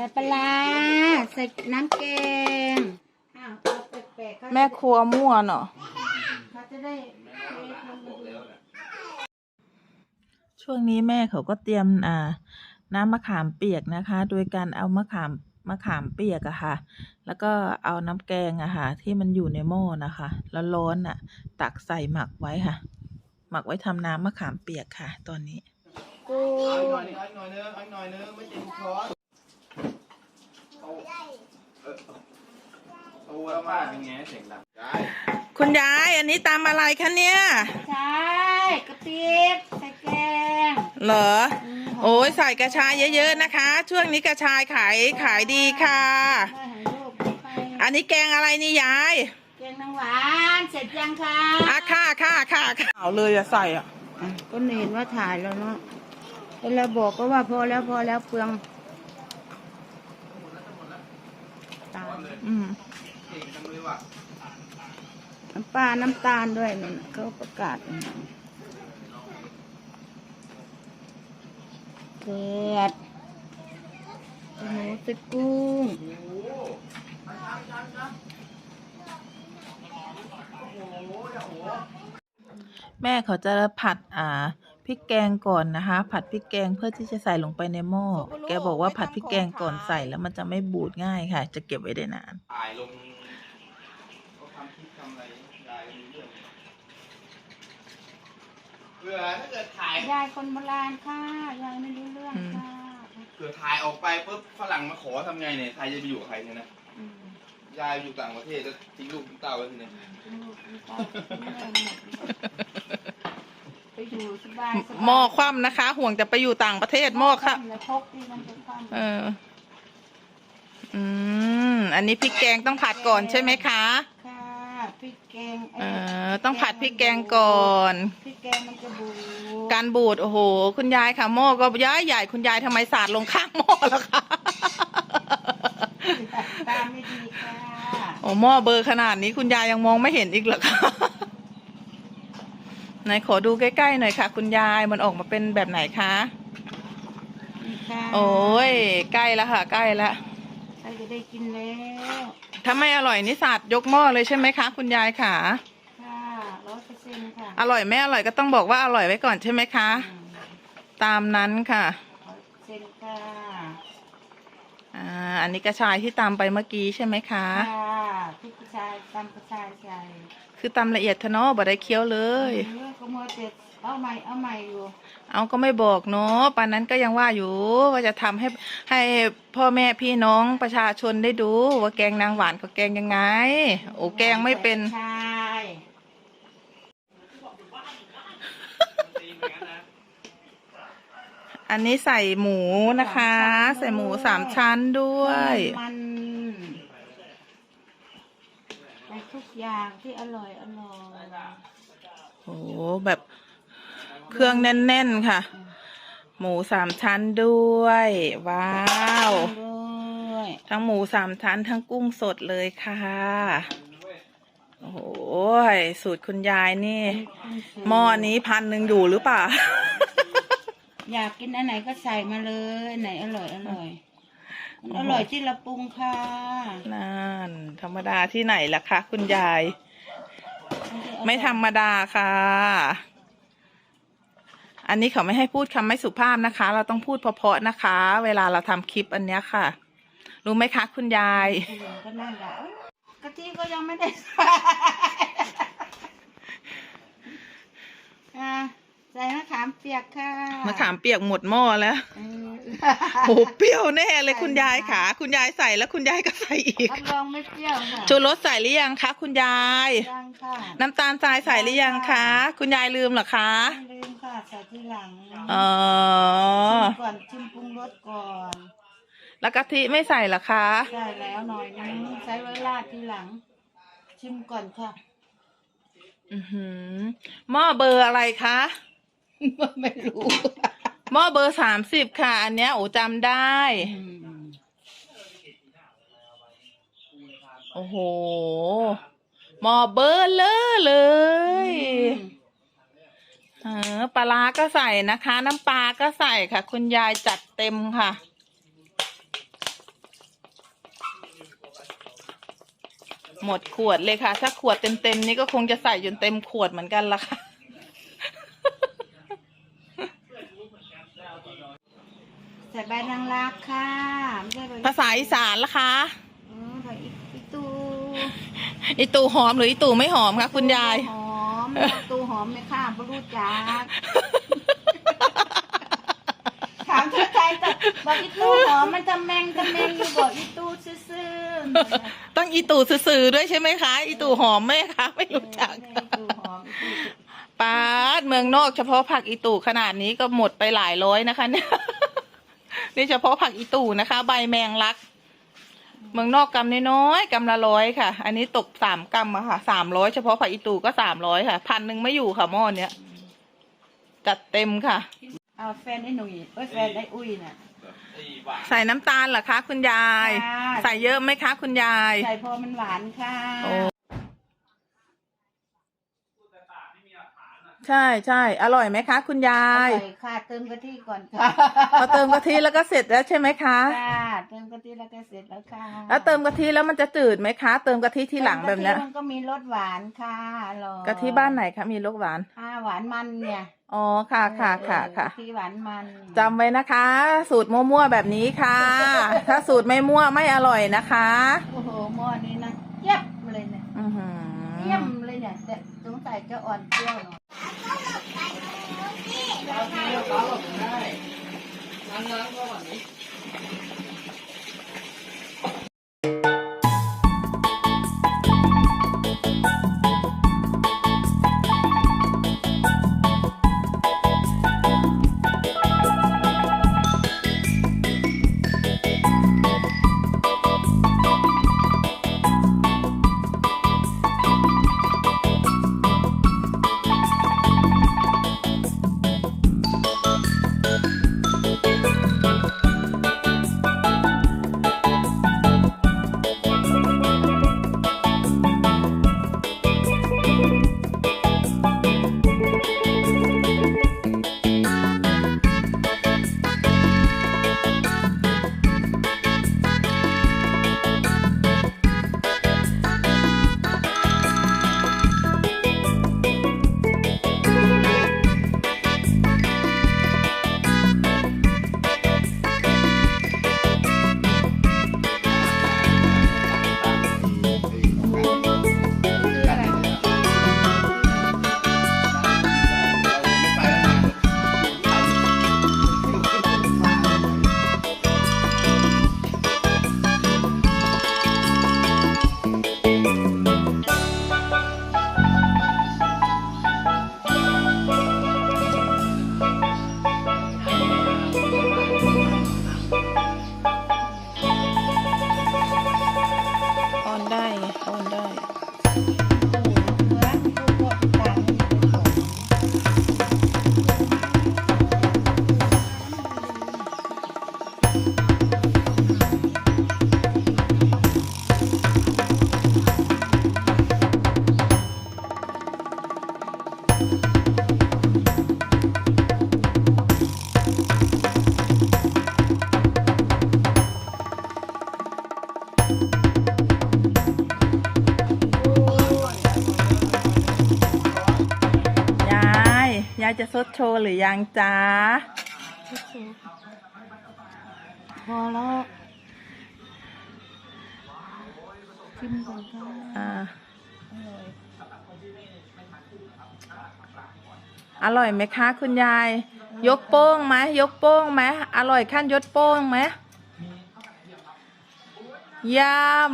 ส่ปลาร้าใส่น้ำแกงอ้าวเอาแปลกๆเขาแม่ครัวมั่วเนาะเขาจะได้เทลงมาดูช่วงนี้แม่เขาก็เตรียมอ่าน้ำมะขามเปียกนะคะ โดยการเอามะขามมะขามเปียกอะค่ะ แล้วก็เอาน้ำแกงอะค่ะ ที่มันอยู่ในหม้อนะคะ แล้วร้อนอะตักใส่หมักไว้ค่ะ หมักไว้ทำน้ำมะขามเปียกค่ะ ตอนนี้กูเอาอีกหน่อยนึงเอาอีกหน่อยนึงเอาอีกหน่อยนึงไม่เต็มช้อน เอาเออเอาเอามาเป็นไงเสียงดังคุณยายอันนี้ตามอะไรคะเนี่ย ใช่กระปิบใส่แกงเหรอ โอ้ยใส่กระชายเยอะๆนะคะ ช่วงนี้กระชายขายขายดีค่ะ อันนี้แกงอะไรนี่ยาย แกงน้ำหวานเสร็จยังคะอะค่ะค่ะค่ะค่ะเอาเลยอะใส่อะก็เห็นว่าถ่ายแล้วเนาะแล้วเราบอกก็ว่าพอแล้วพอแล้วเปลือง ตาล อืมเก่งจังเลยว่ะน้ำปลา น้ำตาลด้วยนั่นน่ะเขาประกาศเผ็ดหมูสกุ้งแม่เขาจะผัดอ่า ริกแกงก่อนนะคะ ผัดพริกแกงเพื่อที่จะใส่ลงไปในหม้อแกบอกว่าผัดพริกแกงก่อนใส่แล้วมันจะไม่บูดง่ายค่ะ จะเก็บไว้ได้นาน ถ่ายลงเขาทำคลิปทำอะไรยายมีเรื่องเผื่อถ้าเกิดถ่ายยายคนโบราณค่ะยายไม่รู้เรื่องค่ะเผื่อถ่ายออกไปปุ๊บฝรั่งมาขอทำไงเนี่ยใครจะไปอยู่กับใครเนี่ยนะอืมยายอยู่ต่างประเทศแล้วทิ้งลูกทิ้งเต้าไว้ที่เนี่ยลูกไม่ต้องไม่ได้หมดไป อยู่สบายสบายหม้อคว่ำนะคะ ห่วงจะไปอยู่ต่างประเทศหม้อค่ะ แล้วพกที่มันจะความเออ อืม อันนี้พริกแกงต้องผัดก่อนใช่ไหมคะ ค่ะพริกแกงเออ ต้องผัดพริกแกงก่อน พริกแกงมันจะบูดการบูดโอ้โห คุณยายค่ะหม้อก็ย้ายใหญ่คุณยายทำไมสาดลงข้างหม้อแล้วคะตามไม่ดีค่ะ โอ้หม้อเบอร์ขนาดนี้คุณยายยังมองไม่เห็นอีกเหรอคะ ไหนขอดูใกล้ๆหน่อยค่ะ คุณยายมันออกมาเป็นแบบไหนคะนี่ค่ะโอ้ยใกล้แล้วค่ะ ใกล้แล้วใครจะได้กินแล้วถ้าไม่อร่อยนี่สาดยกหม้อเลยใช่ไหมคะ คุณยายค่ะค่ะร้อยเปอร์เซ็นต์ค่ะอร่อยไม่อร่อยก็ต้องบอกว่าอร่อยไว้ก่อนใช่ไหมคะอืมตามนั้นค่ะร้อยเปอร์เซ็นต์ค่ะอ่าอันนี้กระชายที่ตามไปเมื่อกี้ใช่ไหมคะค่ะพริกกระชายตำกระชายใส่คือตำละเอียดทะเนาะบ่ได้เคี้ยวเลย เออก็มัวแต่เอาใหม่เอาใหม่อยู่เอาก็ไม่บอกเนาะปานนั้นก็ยังว่าอยู่ว่าจะทำให้ให้พ่อแม่พี่น้องประชาชนได้ดู ว่าแกงนางหวานเขาแกงยังไง โอ้แกงไม่เป็น ใช่อันนี้ใส่หมูนะคะ ใส่หมูสามชั้นด้วย มันใส่ทุกอย่างที่อร่อยอร่อยโอ้ แบบเครื่องแน่น ๆ ค่ะ หมูสามชั้นด้วย ว้าวด้วยทั้งหมูสามชั้นทั้งกุ้งสดเลยค่ะ โอ้โหสูตรคุณยายนี่หม้อนี้พันหนึ่งอยู่หรือเปล่า อยากกินอันไหนก็ใส่มาเลยอันไหนอร่อยอร่อยมันอร่อยที่เราปรุงค่ะ นั่น ธรรมดาที่ไหนล่ะคะ คุณยาย ไม่ธรรมดาค่ะ อันนี้เขาไม่ให้พูดคำไม่สุภาพนะคะ เราต้องพูดเพราะๆนะคะ เวลาเราทำคลิปอันเนี้ยค่ะ รู้ไหมคะคุณยายผู้หญิงก็นั่งด่าเอ้ยกะทิก็ยังไม่ได้ใส่อะใส่มะขามเปียกค่ะมะขามเปียกหมดหม้อแล้ว เออ โอ้โหเปรี้ยวแน่เลยคุณยายค่ะ คุณยายใส่แล้วคุณยายก็ใส่อีก รับรองไม่เปรี้ยวค่ะชูรสใส่หรือยังคะ คุณยาย ยังค่ะน้ำตาลทรายใส่หรือยังคะ คุณยายลืมเหรอคะ ไม่ลืมค่ะใส่ทีหลังอ๋อ ชิมก่อนชิมปรุงรสก่อนแล้วกะทิไม่ใส่เหรอคะ ได้แล้วหน่อยนึงใช้ไว้ราดทีหลัง ชิมก่อนค่ะ อือหือหม้อเบอร์อะไรคะ ไม่รู้ หม้อเบอร์สามสิบค่ะ อันเนี้ยโอ้จำได้ โอ้โหหม้อเบอร์เลอะเลย เออปลาก็ใส่นะคะ น้ำปลาก็ใส่ค่ะ คุณยายจัดเต็มค่ะ หมดขวดเลยค่ะ ถ้าขวดเต็มๆนี่ก็คงจะใส่จนเต็มขวดเหมือนกันละค่ะ ใส่ใบนางรักค่ะไม่ใช่ใบภาษาอีสานละคะเออใบอีตูอีตู่หอมหรืออีตู่ไม่หอมคะคุณยาย หอมตูหอมไหมค่ะบรู้จักถามชื่อใจแต่บอกอีตูหอมมันจะแมงจะแมงอยู่บอกอีตูซื่อๆต้องอีตู่สื่อๆด้วยใช่ไหมคะ อีตู่หอมไหมคะไม่รู้จักอีตูหอมอีตูปาดเมืองนอกเฉพาะผักอีตู่ขนาดนี้ก็หมดไปหลายร้อยนะคะเนี่ย นี่เฉพาะผักอีตู่นะคะ ใบแมงลัก เมืองนอกกำน้อยๆกำละร้อยค่ะ อันนี้ตกสามกำอะค่ะสามร้อยเฉพาะผักอีตู่ก็สามร้อยค่ะ พันหนึ่งไม่อยู่ค่ะหม้อเนี้ยจัดเต็มค่ะ เอาแฟนไอ้หนุ่ยเอ้ยแฟนไอ้อุ้ยน่ะไอ้หวานใส่น้ำตาลเหรอคะ คุณยาย ค่ะ ใส่เยอะไหมคะ คุณยาย ใส่พอมันหวานค่ะ โอ้ ใช่ใช่อร่อยไหมคะ คุณยายใส่ค่ะเติมกะทิก่อนค่ะพอเติมกะทิแล้วก็เสร็จแล้วใช่ไหมคะ ค่ะเติมกะทิแล้วก็เสร็จแล้วค่ะแล้วเติมกะทิแล้วมันจะจืดไหมคะ เติมกะทิทีหลังแบบเนี้ยติมกะทิมันก็มีรสหวานค่ะอร่อยกะทิบ้านไหนคะมีลูกหวาน อ่าหวานมันเนี่ยอ๋อค่ะค่ะค่ะค่ะกะทิหวานมันจำไว้นะคะ สูตรมั่วๆแบบนี้ค่ะ ถ้าสูตรไม่มั่วไม่อร่อยนะคะโอ้โหหม้อนี้นะเยี่ยมเลยเนี่ยอือหือ เยี่ยมเลยเนี่ยแต่สงสัยจะอ่อนเปรี้ยวหน่อย ลบได้ล้างล้างก่อน ดโชว์หรือยังจ้าพอแล้วชิมก่อนค่ะอ่าอร่อยอร่อยไหมคะ คุณยาย ยกโป้งไหมยกโป้งไหมอร่อยขั้นยกโป้งไหมยาม